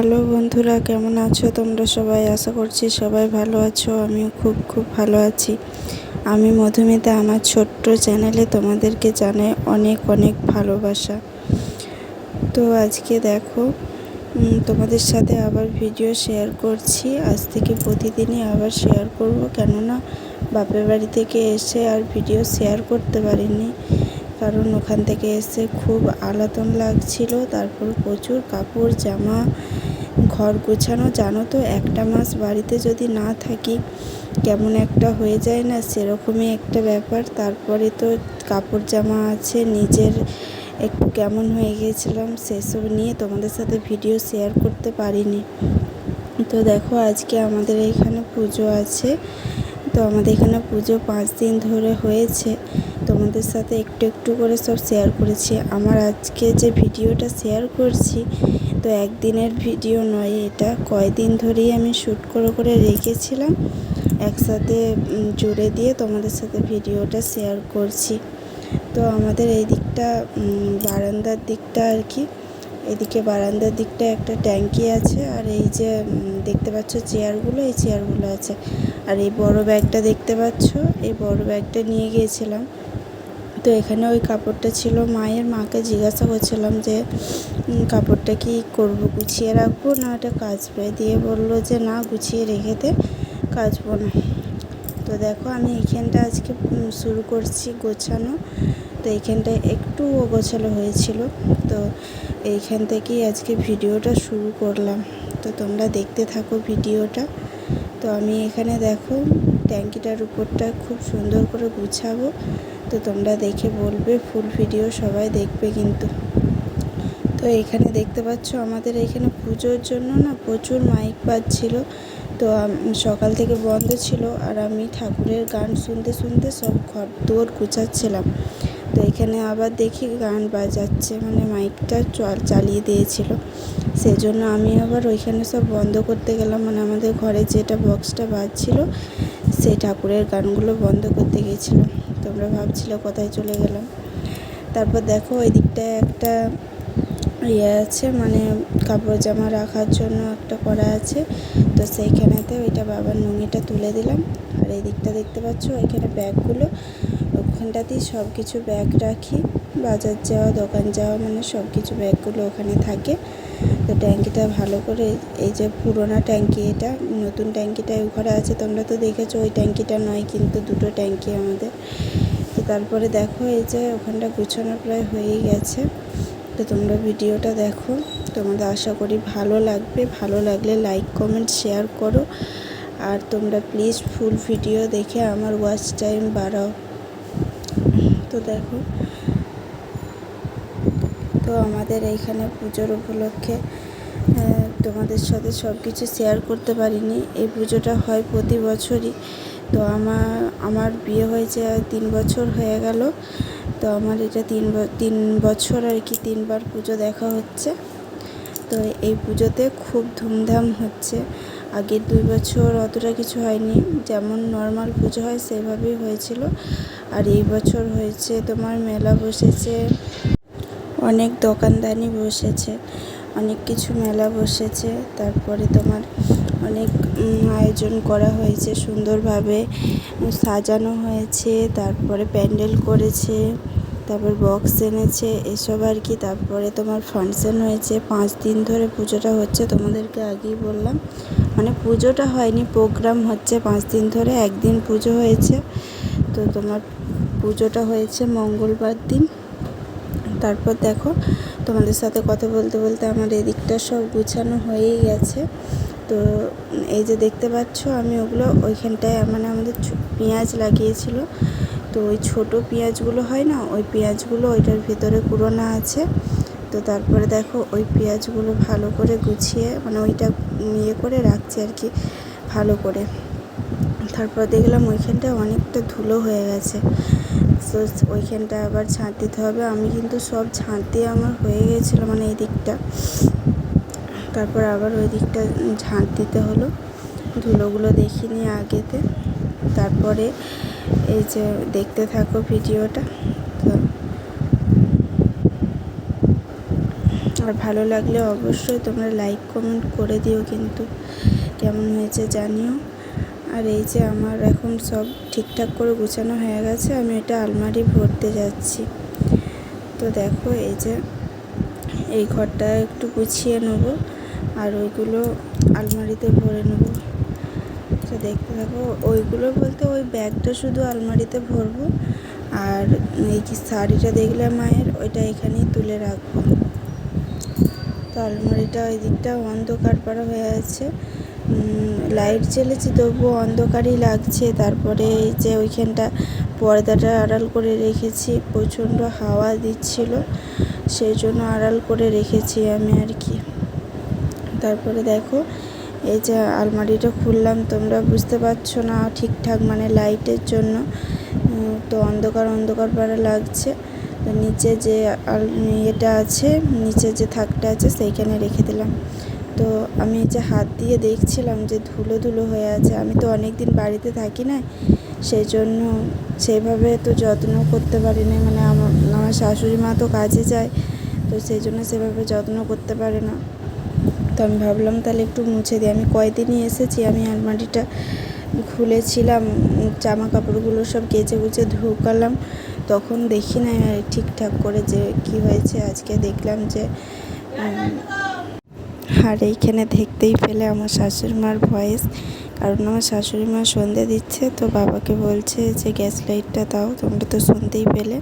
Hello বন্ধুরা, কেমন আছো তোমরা সবাই? আশা করছি সবাই ভালো আছো। আমিও খুব খুব ভালো আছি। আমি মধুমিতা, আমার ছোট্ট চ্যানেলে তোমাদেরকে জানাই অনেক অনেক ভালোবাসা। তো আজকে দেখো তোমাদের সাথে আবার ভিডিও শেয়ার করছি। আজ থেকে প্রতিদিনই আবার শেয়ার করব। কেননা, বাপের বাড়ি থেকে এসে আর ভিডিও শেয়ার করতে পারিনি। কারণ ওখান থেকে এসে খুব আলাতন লাগছিল। তারপর প্রচুর কাপড়, জামা, ঘর গোছানো। জানো তো, একটা মাস বাড়িতে যদি না থাকি, কেমন একটা হয়ে যায় না? সেরকমই একটা ব্যাপার। তারপরে তো কাপড়, জামা আছে, নিজের একটু কেমন হয়ে গিয়েছিলাম সেসব নিয়ে তোমাদের সাথে ভিডিও শেয়ার করতে পারিনি। তো দেখো, আজকে আমাদের এখানে পুজো আছে। তো আমাদের এখানে পুজো পাঁচ দিন ধরে হয়েছে। তোমাদের সাথে একটু একটু করে সব শেয়ার করেছি। আমার আজকে যে ভিডিওটা শেয়ার করছি, তো একদিনের ভিডিও নয়, এটা কয়দিন ধরেই আমি শ্যুট করে করে রেখেছিলাম। একসাথে জুড়ে দিয়ে তোমাদের সাথে ভিডিওটা শেয়ার করছি। তো আমাদের এই দিকটা বারান্দার দিকটা আর কি, এদিকে বারান্দার দিকটা একটা ট্যাঙ্কি আছে, আর এই যে দেখতে পাচ্ছ চেয়ারগুলো এই চেয়ারগুলো আছে। আর এই বড় ব্যাগটা দেখতে পাচ্ছ, এই বড় ব্যাগটা নিয়ে গিয়েছিলাম। তো এখানে ওই কাপড়টা ছিল মায়ের, মাকে জিজ্ঞাসা করছিলাম যে কাপড়টা কি করব, গুছিয়ে রাখব না ওটা কাচবে? দিয়ে বলল যে, না, গুছিয়ে রেখে দে, কাচবো না। তো দেখো আমি এখানটা আজকে শুরু করছি গোছানো। তো এইখানটায় একটু গোছালো হয়েছিল। তো এইখান থেকেই আজকে ভিডিওটা শুরু করলাম। তো তোমরা দেখতে থাকো ভিডিওটা। তো আমি এখানে দেখো ট্যাঙ্কিটার উপরটা খুব সুন্দর করে গুছাবো। তো তোমরা দেখে বলবে ফুল ভিডিও সবাই দেখবে কিন্তু। তো এখানে দেখতে পাচ্ছ আমাদের এখানে পুজোর জন্য না প্রচুর মাইক বাজছিল। তো সকাল থেকে বন্ধ ছিল আর আমি ঠাকুরের গান শুনতে শুনতে সব ঘর দুয়ার গুছাচ্ছিলাম। তো এখানে আবার দেখি গান বাজাচ্ছে মানে মাইকটা চল- চালিয়ে দিয়েছিল। সেজন্য আমি আবার ওইখানে সব বন্ধ করতে গেলাম মানে আমাদের ঘরে যেটা বক্সটা বাজছিল, সেই ঠাকুরের গানগুলো বন্ধ করতে গেছিলাম। তোমরা ভাবছিলে কোথায় চলে গেলাম। তারপর দেখো ওই দিকটায় একটা ইয়ে আছে মানে কাপড় জামা রাখার জন্য একটা করা আছে। তো সেইখানেতে ওইটা বাবার নুঙিটা তুলে দিলাম। আর এই দিকটা দেখতে পাচ্ছ, ওইখানে ব্যাগগুলো। ওখানটাতেই সব কিছু ব্যাগ রাখি। বাজার যাওয়া, দোকান যাওয়া মানে সব কিছু ব্যাগগুলো ওখানে থাকে। তো ট্যাঙ্কিটা ভালো করে, এই যে পুরোনো ট্যাঙ্কি এটা, নতুন ট্যাঙ্কিটা ঘরে আছে, তোমরা তো দেখেছ ওই ট্যাঙ্কিটা নয়, কিন্তু দুটো ট্যাঙ্কি আমাদের। তারপরে দেখো এই যে ওখানটা গুছানো প্রায় হয়েই গেছে। তো তোমরা ভিডিওটা দেখো। তোমাদের আশা করি ভালো লাগবে। ভালো লাগলে লাইক কমেন্ট শেয়ার করো। আর তোমরা প্লিজ ফুল ভিডিও দেখে আমার ওয়াচ টাইম বাড়াও। তো দেখো। তো আমাদের এইখানে পুজোর উপলক্ষে তোমাদের সাথে সব কিছু শেয়ার করতে পারিনি। এই পুজোটা হয় প্রতি বছরই। তো আমার আমার বিয়ে হয়েছে তিন বছর হয়ে গেল। তো আমার এটা তিন তিন বছর আর কি তিনবার পুজো দেখা হচ্ছে। তো এই পুজোতে খুব ধুমধাম হচ্ছে। আগের দুই বছর অতটা কিছু হয়নি। যেমন নর্মাল পুজো হয় সেভাবেই হয়েছিল। আর এই বছর হয়েছে তোমার মেলা বসেছে। অনেক দোকানদানি বসেছে। অনেক কিছু মেলা বসেছে। তারপরে তোমার অনেক আয়োজন করা হয়েছে সুন্দরভাবে, সাজানো হয়েছে, তারপরে প্যান্ডেল করেছে, তারপর বক্স এনেছে, এসব আর কি। তারপরে তোমার ফাংশন হয়েছে, পাঁচ দিন ধরে পুজোটা হচ্ছে, তোমাদেরকে আগেই বললাম। মানে পুজোটা হয়নি, প্রোগ্রাম হচ্ছে পাঁচ দিন ধরে, একদিন পুজো হয়েছে। তো তোমার পুজোটা হয়েছে মঙ্গলবার দিন। তারপর দেখো, তোমাদের সাথে কথা বলতে বলতে আমার এদিকটা সব গুছানো হয়েই গেছে। তো এই যে দেখতে পাচ্ছ, আমি ওগুলো ওইখানটায় মানে আমাদের পেঁয়াজ লাগিয়েছিল। তো ওই ছোট পেঁয়াজগুলো হয় না, ওই পেঁয়াজগুলো ওইটার ভিতরে কুড়োনা আছে। তো তারপরে দেখো, ওই পেঁয়াজগুলো ভালো করে গুছিয়ে মানে ওইটা ইয়ে করে রাখছি আর কি, ভালো করে। তারপর দেখলাম ওইখানটায় অনেকটা ধুলো হয়ে গেছে। তো ওইখানটা আবার ঝাঁট দিতে হবে। আমি কিন্তু সব ঝাঁট দিয়ে আমার হয়ে গেছিল মানে এই দিকটা। তারপর আবার ওই দিকটা ঝাঁট দিতে হলো। ধুলোগুলো দেখিনি আগেতে। তারপরে এই যে দেখতে থাকো ভিডিওটা। তো আর ভালো লাগলে অবশ্যই তোমরা লাইক, কমেন্ট করে দিও কিন্তু। কেমন হয়েছে জানিও। আর এই যে আমার এখন সব ঠিকঠাক করে গুছানো হয়ে গেছে, আমি এটা আলমারি ভরতে যাচ্ছি। তো দেখো এই যে এই ঘরটা একটু গুছিয়ে নেব। আর ওইগুলো আলমারিতে ভরে নেব। তো দেখতে থাকো, ওইগুলো বলতে ওই ব্যাগটা শুধু আলমারিতে ভরবো, আর এই যে শাড়িটা দেখলে মায়ের, ওইটা এখানেই তুলে রাখব। তো আলমারিটা ওই দিকটা অন্ধকার পাড়া হয়ে আছে। লাইট জ্বেলেছি তবুও অন্ধকারই লাগছে। তারপরে এই যে ওইখানটা পর্দাটা আড়াল করে রেখেছি, প্রচণ্ড হাওয়া দিচ্ছিল, সেই জন্য আড়াল করে রেখেছি আমি আর কি। তারপরে দেখো, এই যে আলমারিটা খুললাম, তোমরা বুঝতে পারছ না ঠিকঠাক মানে লাইটের জন্য। তো অন্ধকার অন্ধকার পাড়া লাগছে। তো নিচে যে ইয়েটা আছে, নিচে যে থাকটা আছে, সেইখানে রেখে দিলাম। তো আমি যে হাত দিয়ে দেখছিলাম যে ধুলো ধুলো হয়ে আছে। আমি তো অনেক দিন বাড়িতে থাকি না সেই জন্য সেভাবে তো যত্ন করতে পারি না। মানে আমার আমার শাশুড়ি মা তো কাজে যায়, তো সেই জন্য সেভাবে যত্ন করতে পারে না। তো আমি ভাবলাম তাহলে একটু মুছে দিই। আমি কয়দিনই এসেছি, আমি আলমারিটা খুলেছিলাম জামা কাপড়গুলো সব কেচে কুচে ঢুকালাম তখন দেখি না ঠিকঠাক করে যে কি হয়েছে, আজকে দেখলাম যে আর এইখানে দেখতেই পেলে আমার শাশুড়ি মার ভয়েস। কারণ আমার শাশুড়ি মা সন্ধে দিচ্ছে, তো বাবাকে বলছে যে, গ্যাস লাইটটা দাও, তোমরা তো শুনতেই পেলে।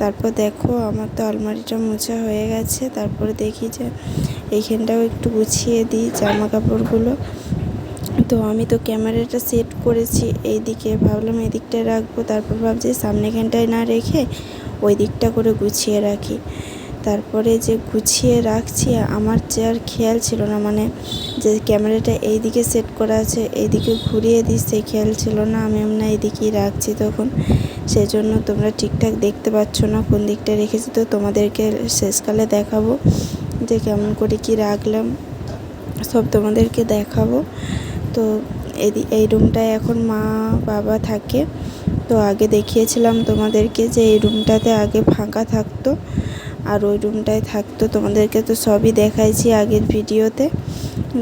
তারপর দেখো, আমার তো আলমারিটা মোছা হয়ে গেছে। তারপরে দেখি যে এইখানটাও একটু গুছিয়ে দিই জামা কাপড়গুলো তো আমি তো ক্যামেরাটা সেট করেছি এই দিকে ভাবলাম এই দিকটায় রাখব, তারপর ভাবছি সামনেখানটায় না রেখে ওই দিকটা করে গুছিয়ে রাখি। তারপরে যে গুছিয়ে রাখছি, আমার যে আর খেয়াল ছিল না মানে যে ক্যামেরাটা এই দিকে সেট করা আছে, এইদিকে ঘুরিয়ে দিই সেই খেয়াল ছিল না, আমি এমনি এইদিকেই রাখছি তখন। সেই জন্য তোমরা ঠিকঠাক দেখতে পাচ্ছ না, কোন দিকটা রেখেছি, তো তোমাদেরকে শেষকালে দেখাবো। যে কেমন করে কি রাখলাম, সব তোমাদেরকে দেখাবো। তো এই রুমটায় এখন মা, বাবা থাকে। তো আগে দেখিয়েছিলাম তোমাদেরকে যে এই রুমটাতে আগে ফাঁকা থাকতো, আর ওই রুমটায় থাকতো তোমাদেরকে তো সবই দেখাইছি আগের ভিডিওতে।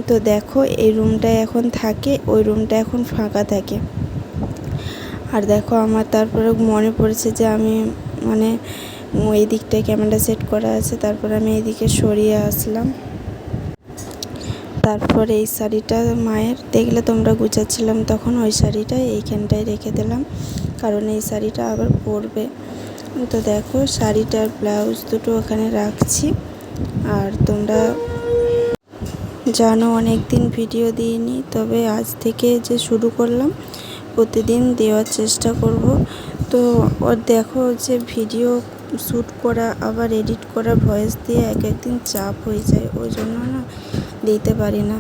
তো দেখো, এই রুমটায় এখন থাকে, ওই রুমটা এখন ফাঁকা থাকে। আর দেখো আমার তারপরে মনে পড়েছে যে আমি মানে এই দিকটায় ক্যামেরা সেট করা আছে, তারপর আমি এইদিকে সরিয়ে আসলাম। তারপর এই শাড়িটা মায়ের, দেখলে তোমরা গুছাচ্ছিলাম তখন ওই শাড়িটা এইখানটায় রেখে দিলাম, কারণ এই শাড়িটা আবার পরবে। তো দেখো, শাড়িটার ব্লাউজ দুটো ওখানে রাখছি, আর তোমরা জানো অনেক দিন ভিডিও দিইনি, তবে আজ থেকে যে শুরু করলাম, প্রতিদিন দেওয়ার চেষ্টা করব। তো ওর দেখো যে ভিডিও শ্যুট করা, আবার এডিট করা, ভয়েস দিয়ে এক একদিন চাপ হয়ে যায়, ওই জন্য না দিতে পারি না।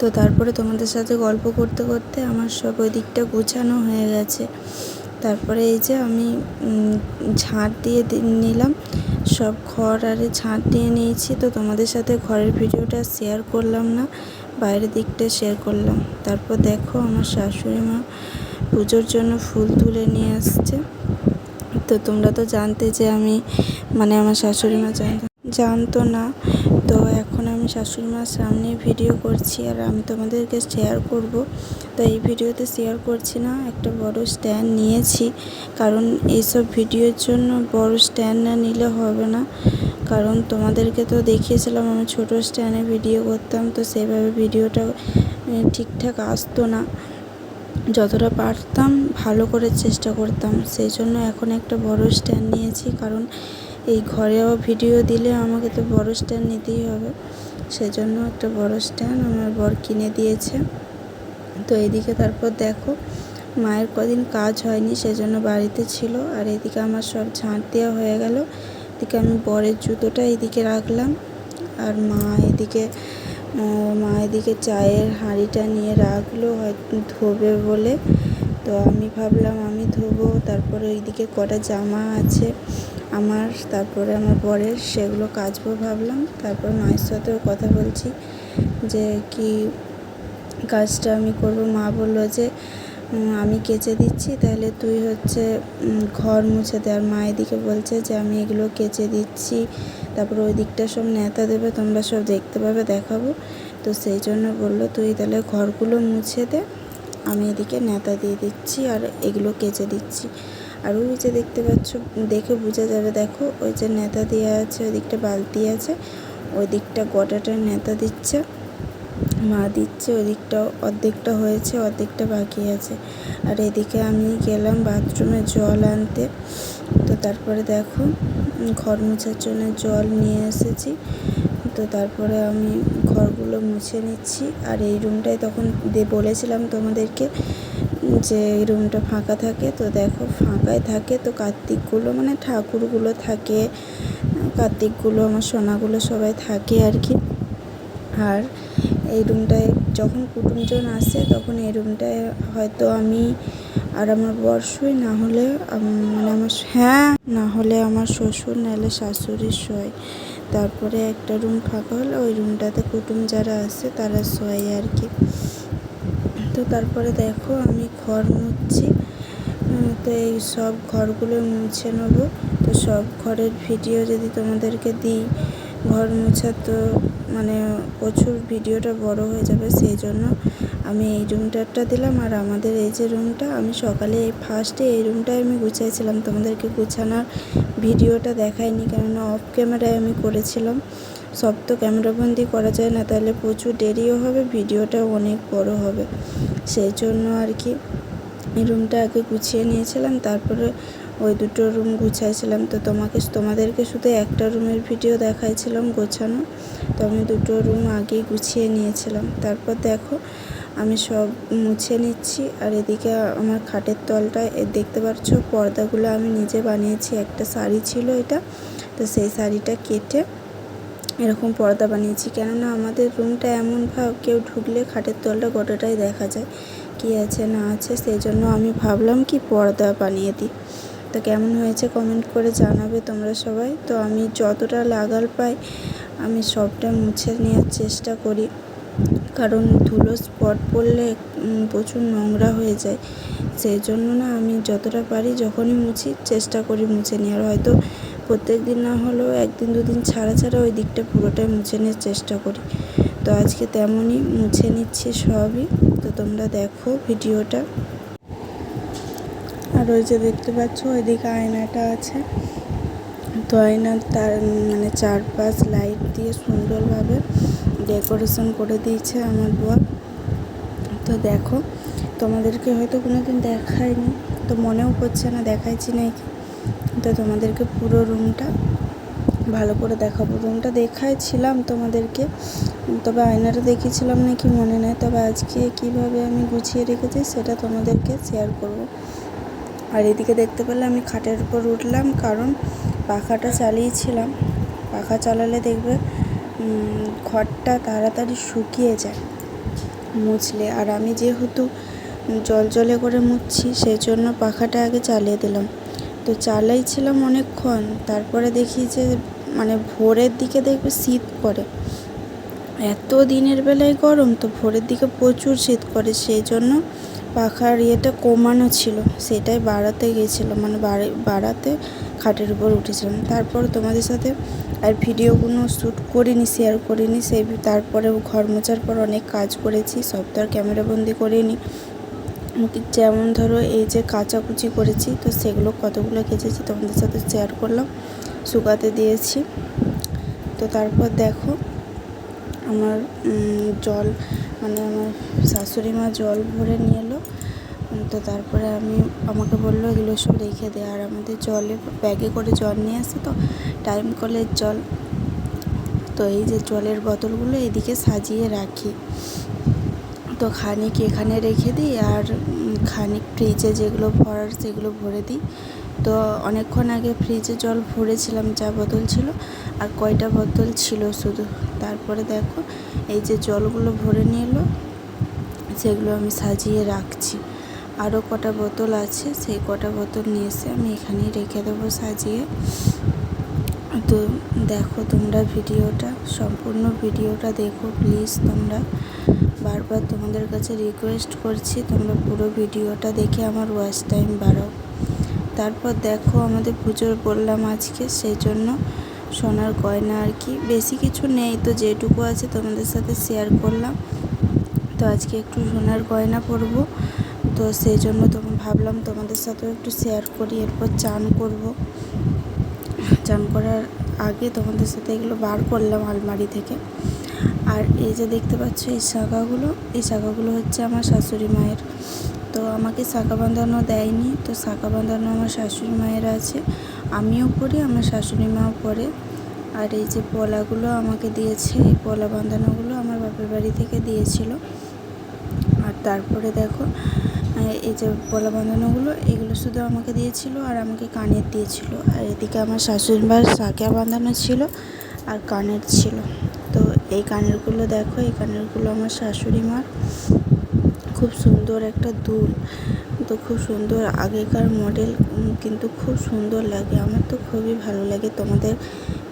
তো তারপরে তোমাদের সাথে গল্প করতে করতে আমার সব ওই দিকটা গুছানো হয়ে গেছে। তারপরে এই যে আমি ঝাঁট দিয়ে নিলাম, সব ঘর আরে ঝাঁট দিয়ে নিয়েছি, তো তোমাদের সাথে ঘরের ভিডিওটা শেয়ার করলাম না, বাইরের দিকটা শেয়ার করলাম। তারপর দেখো আমার শাশুড়ি মা পুজোর জন্য ফুল তুলে নিয়ে আসছে। তো তোমরা তো জানতে যে আমি মানে আমার শাশুড়ি মা জানতো। জানতো না। তো এখন আমি শাশুড়ি মার সামনে ভিডিও করছি আর আমি তোমাদেরকে শেয়ার করব। তো এই ভিডিওতে শেয়ার করছি না, একটা বড় স্ট্যান্ড নিয়েছি। কারণ এইসব ভিডিওর জন্য বড় স্ট্যান্ড না নিলে হবে না। কারণ তোমাদেরকে তো দেখিয়েছিলাম, আমি ছোট স্ট্যান্ডে ভিডিও করতাম, তো সেভাবে ভিডিওটা ঠিকঠাক আসতো না। যতটা পারতাম, ভালো করে চেষ্টা করতাম। সেই জন্য এখন একটা বড় স্ট্যান্ড নিয়েছি, কারণ এই ঘরেও ভিডিও দিলে আমাকে তো বড় স্ট্যান্ড নিতেই হবে। সেজন্য একটা বড় স্ট্যান্ড আমার বর কিনে দিয়েছে। তো এদিকে তারপর দেখো, মায়ের কদিন কাজ হয়নি সেজন্য বাড়িতে ছিল। আর এদিকে আমার সব ঝাঁট দেওয়া হয়ে গেল। এদিকে আমি বরের জুতোটা এদিকে রাখলাম। আর মা এদিকে মা এদিকে চায়ের হাঁড়িটা নিয়ে রাখল, হয়তো ধোবে বলে। তো আমি ভাবলাম, আমি ধোবো। তারপরে ওইদিকে কটা জামা আছে আমার, তারপরে আমার বরের, সেগুলো কাচবো ভাবলাম। তারপর মায়ের সাথেও কথা বলছি যে, কি কাজটা আমি করব? মা বলল যে আমি কেচে দিচ্ছি, তাহলে তুই হচ্ছে ঘর মুছে দে। আর মা এদিকে বলছে যে, আমি এগুলো কেচে দিচ্ছি। তারপরে ওই দিকটা সব নেতা দেবে, তোমরা সব দেখতে পাবে, দেখাবো। তো সেই জন্য বলল, তুই তাহলে ঘরগুলো মুছে দে, আমি এদিকে নেতা দিয়ে দিচ্ছি আর এগুলো কেচে দিচ্ছি। আর ওই যে দেখতে পাচ্ছ, দেখে বোঝা যাবে, দেখো, ওই যে নেতা দেওয়া আছে, ওই দিকটা বালতি আছে, ওই দিকটা গোটাটা নেতা দিচ্ছে। মা দিচ্ছে ওই দিকটা অর্ধেকটা হয়েছে, অর্ধেকটা বাকি আছে। আর এদিকে আমি গেলাম বাথরুমে জল আনতে। তো তারপরে দেখো, ঘর মোছার জন্য জল নিয়ে এসেছি। তো তারপরে আমি ঘরগুলো মুছে নিচ্ছি। আর এই রুমটায় তখন বলেছিলাম তোমাদেরকে যে এই রুমটা ফাঁকা থাকে। তো দেখো ফাঁকাই থাকে। তো কার্তিকগুলো মানে ঠাকুরগুলো থাকে। কার্তিকগুলো আমার সোনাগুলো সবাই থাকে আর কি। আর এই রুমটায় যখন কুটুমজন আসে, তখন এই রুমটায় হয়তো আমি আর আমার বর শুই না হলে মানে আমার হ্যাঁ না হলে আমার শ্বশুর নাহলে শাশুড়ি শোয় তারপরে একটা রুম ফাঁকা হলে ওই রুমটাতে কুটুম যারা আসে তারা শোয় আর কি। তো তারপরে দেখো আমি ঘর মুছছি। তো এই সব ঘরগুলো মুছে নেব। তো সব ঘরের ভিডিও যদি তোমাদেরকে দিই ঘর মোছা তো মানে প্রচুর ভিডিওটা বড় হয়ে যাবে, সেই জন্য আমি এই রুমটারটা দিলাম। আর আমাদের এই যে রুমটা, আমি সকালে এই ফার্স্টে এই রুমটাই আমি গুছাইছিলাম। তোমাদেরকে গুছানোর ভিডিওটা দেখাইনি, কেননা অফ ক্যামেরায় আমি করেছিলাম। সব তো ক্যামেরাবন্দি করা যায় না, তাহলে প্রচুর দেরিও হবে, ভিডিওটাও অনেক বড় হবে। সেই জন্য আর কি। এই রুমটা আগে গুছিয়ে নিয়েছিলাম, তারপরে ওই দুটো রুম গুছাইছিলাম। তো তোমাকে, তোমাদেরকে শুধু একটা রুমের ভিডিও দেখাইছিলাম গোছানো। তো আমি দুটো রুম আগেই গুছিয়ে নিয়েছিলাম। তারপর দেখো, আমি সব মুছে নিচ্ছি। আর এদিকে আমার খাটের তলটা দেখতে পাচ্ছ, পর্দাগুলো আমি নিজে বানিয়েছি। একটা শাড়ি ছিল এটা, তো সেই শাড়িটা কেটে এরকম পর্দা বানিয়েছি। কেননা আমাদের রুমটা এমন ভাব, কেউ ঢুকলে খাটের তলটা গোটাটাই দেখা যায়। কী আছে, না আছে সেই জন্য আমি ভাবলাম কি পর্দা বানিয়ে দিই। তো কেমন হয়েছে কমেন্ট করে জানাবে তোমরা সবাই। তো আমি যতটা লাগাল পাই, আমি সবটা মুছে নেওয়ার চেষ্টা করি। কারণ ধুলো স্পট পড়লে প্রচুর নোংরা হয়ে যায়। সেই জন্য না আমি যতটা পারি যখনই মুছি, চেষ্টা করি মুছে নেওয়ার হয়তো প্রত্যেক দিন না হলেও একদিন, দুদিন ছাড়া ছাড়া ওই দিকটা পুরোটাই মুছে নেওয়ার চেষ্টা করি। তো আজকে তেমনই মুছে নিচ্ছি সবই। তোমরা দেখো ভিডিওটা। আর ওই যে দেখতে পাচ্ছ, ওইদিকে আয়নাটা আছে। তো আয়নার তার মানে চারপাশ লাইট দিয়ে সুন্দরভাবে ডেকোরেশন করে দিয়েছে আমার বর। তো দেখো, তোমাদেরকে হয়তো কোনো দিন দেখায়নি, তো মনেও করছে না, দেখাইছি নাকি? তো তোমাদেরকে পুরো রুমটা ভালো করে দেখাবো। রুমটা দেখাইছিলাম তোমাদেরকে, তবে আয়নাটা দেখিয়েছিলাম নাকি মনে নেই, তবে আজকে কীভাবে আমি গুছিয়ে রেখেছি সেটা তোমাদেরকে শেয়ার করব। আর এদিকে দেখতে পেলে আমি খাটের উপর উঠলাম, কারণ পাখাটা চালিয়েছিলাম। পাখা চালালে দেখবে ঘরটা তাড়াতাড়ি শুকিয়ে যায় মুছলে। আর আমি যেহেতু জল জলে করে মুছছি সেই জন্য পাখাটা আগে চালিয়ে দিলাম। তো চালাইছিলাম অনেকক্ষণ, তারপরে দেখি যে মানে ভোরের দিকে দেখবে শীত করে এত দিনের বেলায় গরম তো ভোরের দিকে প্রচুর শীত করে সেই জন্য পাখার ইয়েটা কমানো ছিল। সেটাই বাড়াতে গেছিলাম মানে বাড়াতে খাটের উপর উঠেছিলাম। তারপর তোমাদের সাথে আর ভিডিওগুলো শ্যুট করিনি, শেয়ার করিনি, সেই তারপরে ঘর মোছার পর অনেক কাজ করেছি, সব তো আর ক্যামেরাবন্দি করিনি। যেমন ধরো এই যে কাচাকুচি করেছি, তো সেগুলো কতগুলো কেচেছি তোমাদের সাথে শেয়ার করলাম। শুকাতে দিয়েছি। তো তারপর দেখো, আমার জল মানে আমার শাশুড়ি মা জল ভরে নিয়ে এলো। তো তারপরে আমি, আমাকে বলল, এগুলো সব রেখে দে। আর আমাদের জলে ব্যাগে করে জল নিয়ে আসে তো, টাইম কলের জল। তো এই যে জলের বোতলগুলো এদিকে সাজিয়ে রাখি। তো খানিক এখানে রেখে দিই আর খানিক ফ্রিজে যেগুলো ভরার, সেগুলো ভরে দিই। তো অনেকক্ষণ আগে ফ্রিজে জল ভরেছিলাম, যা বোতল ছিল, আর কয়টা বোতল ছিল শুধু। তারপরে দেখো, এই যে জলগুলো ভরে নিয়ে এলো সেগুলো আমি সাজিয়ে রাখছি। আরও কটা বোতল আছে, সেই কটা বোতল নিয়ে এসে আমি এখানেই রেখে দেবো সাজিয়ে। তো দেখো তোমরা ভিডিওটা, সম্পূর্ণ ভিডিওটা দেখো প্লিজ তোমরা। বারবার তোমাদের কাছে রিকোয়েস্ট করছি, তোমরা পুরো ভিডিওটা দেখে আমার ওয়াচ টাইম বাড়াও। তারপর দেখো আমাদের পুজোর বললাম আজকে, সেই জন্য সোনার গয়না আর কি। বেশি কিছু নেই তো, যেটুকু আছে তোমাদের সাথে শেয়ার করলাম। তো আজকে একটু সোনার গয়না পরবো। তো সেই জন্য তখন ভাবলাম তোমাদের সাথেও একটু শেয়ার করি, এরপর চান করব। চান করার আগে তোমাদের সাথে এগুলো বার করলাম আলমারি থেকে। আর এই যে দেখতে পাচ্ছ এই শাখাগুলো এই শাখাগুলো হচ্ছে আমার শাশুড়ি মায়ের। তো আমাকে শাঁখা বাঁধানো দেয়নি, তো শাঁখা বাঁধানো আমার শাশুড়ি মায়ের আছে, আমিও পড়ি, আমার শাশুড়ি মাও পরে আর এই যে পলাগুলো আমাকে দিয়েছে, এই পলা বাঁধানোগুলো আমার বাপের বাড়ি থেকে দিয়েছিল। আর তারপরে দেখো এই যে পলা বাঁধানোগুলো, এগুলো শুধু আমাকে দিয়েছিল আর আমাকে কানের দিয়েছিল। আর এদিকে আমার শাশুড়ি মার শাঁখা বাঁধানো ছিল আর কানের ছিল। তো এই কানেরগুলো দেখো, এই কানেরগুলো আমার শাশুড়ি মার। খুব সুন্দর একটা দুল তো খুব সুন্দর আগেকার মডেল কিন্তু খুব সুন্দর লাগে। আমার তো খুবই ভালো লাগে। তোমাদের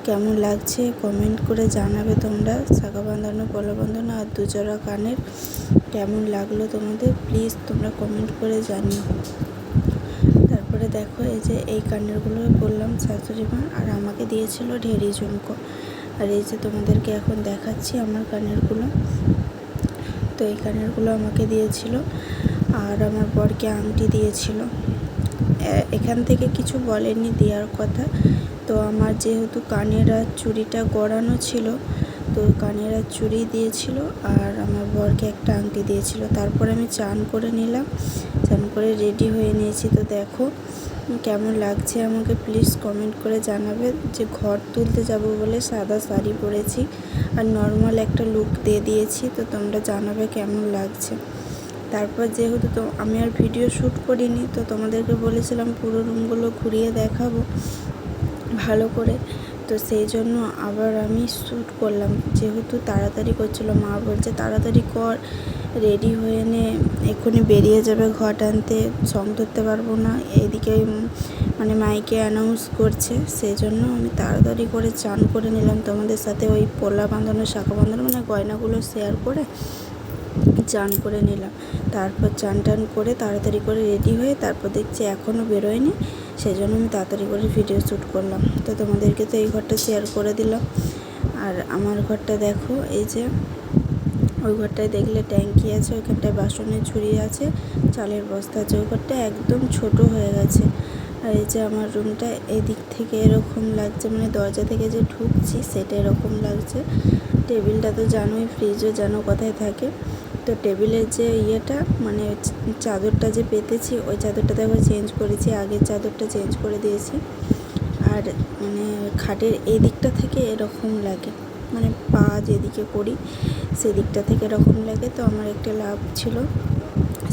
কেমন লাগছে? কমেন্ট করে জানাবে তোমরা। শাখা বাঁধানো, পলা আর দুজোড়া কানের কেমন লাগল তোমাদের? প্লিজ তোমরা কমেন্ট করে জানিও। তারপরে দেখো, এই যে এই কানেরগুলো বললাম শাশুড়ি মা আর আমাকে দিয়েছিল ঢেরি ঝুমকো। আর এই যে তোমাদেরকে এখন দেখাচ্ছি আমার কানেরগুলো। তো এই কানেরগুলো আমাকে দিয়েছিল আর আমার বরকে আংটি দিয়েছিল। এখান থেকে কিছু বলেনি দেওয়ার কথা। তো আমার যেহেতু কানের আর চুড়িটা গড়ানো ছিল, তো কানের আর চুড়ি দিয়েছিল আর আমার বরকে একটা আংটি দিয়েছিল। তারপর আমি চান করে নিলাম, চান করে রেডি হয়ে নিয়েছি। তো দেখো কেমন লাগছে আমাকে প্লিজ কমেন্ট করে জানাবে। যে ঘর তুলতে যাব বলে সাদা শাড়ি পরেছি আর নর্মাল একটা লুক দিয়ে দিয়েছি, তো তোমরা জানাবে কেমন লাগছে। তারপর যেহেতু তো আমি আর ভিডিও শ্যুট করিনি, তো তোমাদেরকে বলেছিলাম পুরো রুমগুলো ঘুরিয়ে দেখাবো ভালো করে। তো সেই জন্য আবার আমি শ্যুট করলাম, যেহেতু তাড়াতাড়ি করছিল, মা বলছে তাড়াতাড়ি কর। রেডি হয়ে নে, এক্ষুনি বেরিয়ে যাবে ঘর টানতে সং ধরতে পারব না। এদিকে মানে মাইকে অ্যানাউন্স করছে সেই জন্য আমি তাড়াতাড়ি করে চান করে নিলাম। তোমাদের সাথে ওই পোলা বাঁধানো, শাখা বাঁধানো মানে গয়নাগুলো শেয়ার করে চান করে নিলাম। তারপর চান টান করে তাড়াতাড়ি করে রেডি হয়ে তারপর দেখছি এখনও বেরোয়নি সেই জন্য আমি তাড়াতাড়ি করে ভিডিও শ্যুট করলাম। তো তোমাদেরকে তো এই ঘরটা শেয়ার করে দিলাম। আর আমার ঘরটা দেখো, এই যে ওই ঘরটায় দেখলে ট্যাঙ্কি আছে ওইখানটায় বাসনের ঝুড়ি আছে, চালের বস্তা আছে, ওই ঘরটা একদম ছোট হয়ে গেছে। আর এই যে আমার রুমটা এদিক থেকে এরকম লাগছে মানে দরজা থেকে যে ঢুকছি সেটা এরকম লাগছে। টেবিলটা তো জানোই, ফ্রিজও জানো কোথায় থাকে। তো টেবিলের যে ইয়েটা মানে চাদরটা যে পেতেছি, ওই চাদরটা দেখো চেঞ্জ করেছি, আগের চাদরটা চেঞ্জ করে দিয়েছি। আর মানে খাটের এই দিকটা থেকে এরকম লাগে। মানে পা যেদিকে করি, সেদিকটা থেকে এরকম লাগে। তো আমার একটা লাভ ছিল।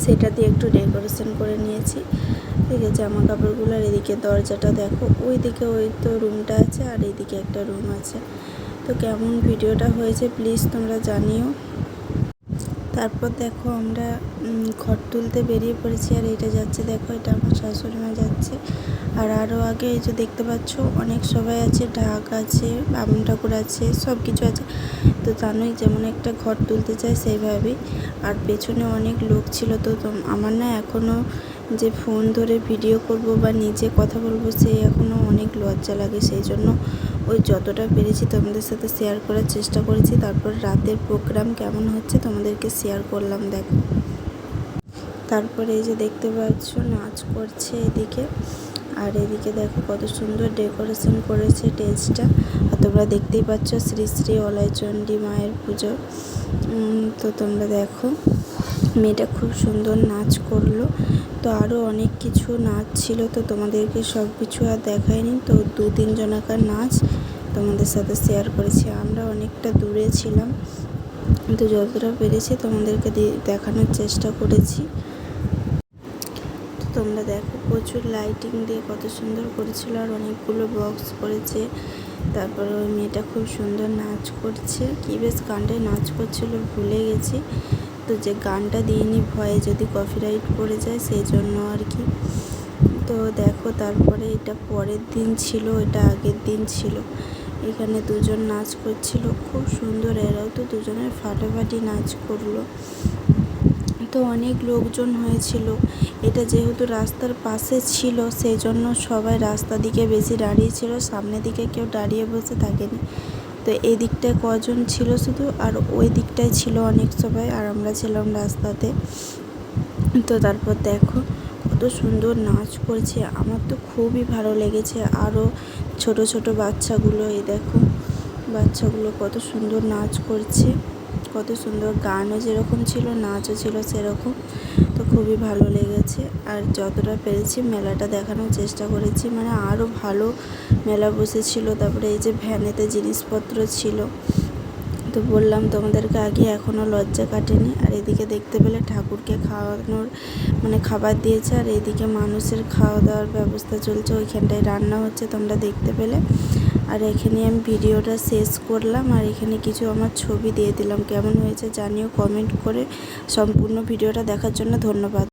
সেটা দিয়ে একটু ডেকোরেশন করে নিয়েছি। ঠিক আছে জামা কাপড়গুলো আর এদিকে দরজাটা দেখো ওই দিকে ওই তো রুমটা আছে, আর এদিকে একটা রুম আছে। তো কেমন ভিডিওটা হয়েছে প্লিজ তোমরা জানিও। তারপর দেখো আমরা ঘর তুলতে বেরিয়ে পড়েছি আর এটা যাচ্ছে, দেখো এটা আমার শাশুড়ি মা যাচ্ছে। আর আরও আগে এই যে দেখতে পাচ্ছ, অনেক সবাই আছে ঢাক আছে, বামুন ঠাকুর আছে সব কিছু আছে। তো জানোই যেমন একটা ঘর তুলতে চায় সেইভাবেই। আর পেছনে অনেক লোক ছিল, তো আমার না এখনও যে ফোন ধরে ভিডিও করব বা নিজে কথা বলব, সে এখনও অনেক লজ্জা লাগে, সেই জন্য ওই যতটা পেরেছি তোমাদের সাথে শেয়ার করার চেষ্টা করেছি, তারপর রাতের প্রোগ্রাম কেমন হচ্ছে তোমাদেরকে শেয়ার করলাম, দেখো। তারপরে এই যে দেখতে পাচ্ছ, নাচ করছে এদিকে। আর এদিকে দেখো কত সুন্দর ডেকোরেশন করেছে স্টেজটা আর তোমরা দেখতেই পাচ্ছ শ্রী শ্রী অলয়চণ্ডী মায়ের পুজো। তো তোমরা দেখো। মেয়েটা খুব সুন্দর নাচ করল। তো আরও অনেক কিছু নাচ ছিল, তো তোমাদেরকে সব কিছু আর দেখায়নি। তো দু তিন জনাকার নাচ তোমাদের সাথে শেয়ার করেছি। আমরা অনেকটা দূরে ছিলাম, কিন্তু যতটা পেরেছি তোমাদেরকে দেখানোর চেষ্টা করেছি। তোমরা দেখো প্রচুর লাইটিং দিয়ে কত সুন্দর করেছিল আর অনেকগুলো বক্স করেছে। তারপর ওই মেয়েটা খুব সুন্দর নাচ করছে। কী বেশ গানটায় নাচ করছিল, ভুলে গেছি। তো যে গানটা দিইনি ভয়ে যদি কপিরাইট পড়ে যায় সেই জন্য আর কি। তো দেখো তারপরে এটা পরের দিন ছিল, এটা আগের দিন ছিল। এখানে দুজন নাচ করছিল, খুব সুন্দর এরাও তো দুজনের ফাটাফাটি নাচ করল। তো অনেক লোকজন হয়েছিল। এটা যেহেতু রাস্তার পাশে ছিল সেই জন্য সবাই রাস্তা দিকে বেশি দাঁড়িয়ে ছিল, সামনের দিকে কেউ দাঁড়িয়ে বসে থাকেনি। তো এই দিকটায় কজন ছিল শুধু? আর ওই দিকটায় ছিল অনেক সবাই, আর আমরা ছিলাম রাস্তাতে। তো তারপর দেখো, কত সুন্দর নাচ করছে। আমার তো খুবই ভালো লেগেছে। আরও ছোট ছোট বাচ্চাগুলো, এই দেখো, বাচ্চাগুলো কত সুন্দর নাচ করছে। কত সুন্দর গানও যেরকম ছিল, নাচও ছিল সেরকম। খুবই ভালো লেগেছে। আর যতটা পেরেছি মেলাটা দেখানোর চেষ্টা করেছি। মানে আরও ভালো মেলা বসেছিল। তারপরে এই যে ভ্যানেতে জিনিসপত্র ছিল। তো বললাম তোমাদেরকে আগে এখনও লজ্জা কাটেনি। আর এদিকে দেখতে পেলে ঠাকুরকে খাওয়ানোর মানে খাবার দিয়েছে। আর এদিকে মানুষের খাওয়া দাওয়ার ব্যবস্থা চলছে। ওইখানটায় রান্না হচ্ছে তোমরা দেখতে পেলে। আর এখানে আমি ভিডিওটা শেষ করলাম আর এখানে কিছু আমার ছবি দিয়ে দিলাম। কেমন হয়েছে জানিও কমেন্ট করে। সম্পূর্ণ ভিডিওটা দেখার জন্য ধন্যবাদ।